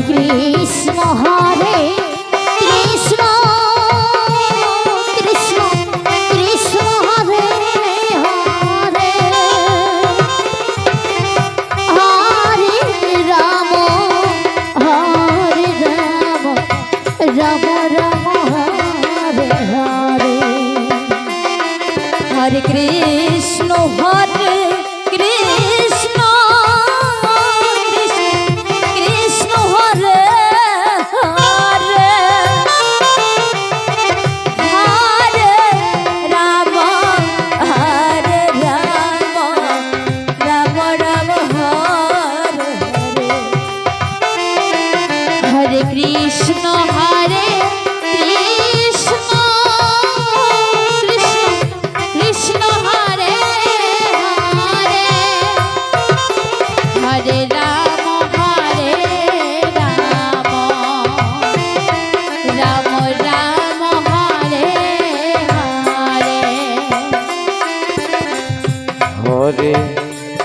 Krishna Hare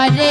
Hare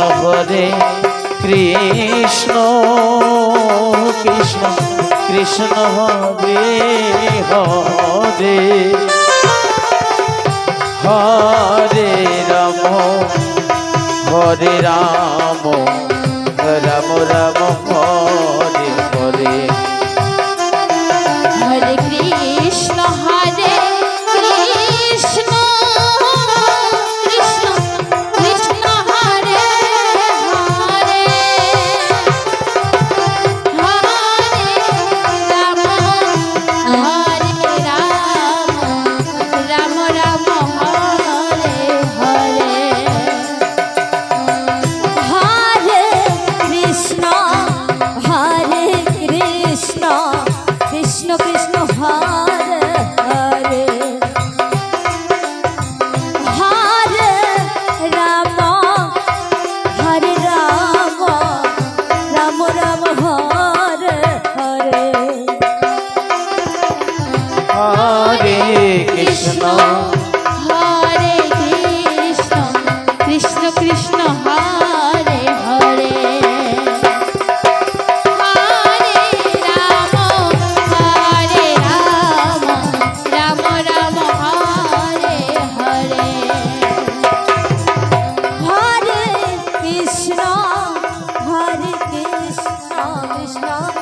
Hare Krishna Krishna Krishna Hare Hare Hare Ram Hare Ram Ram Ram Hare Hare. Krishna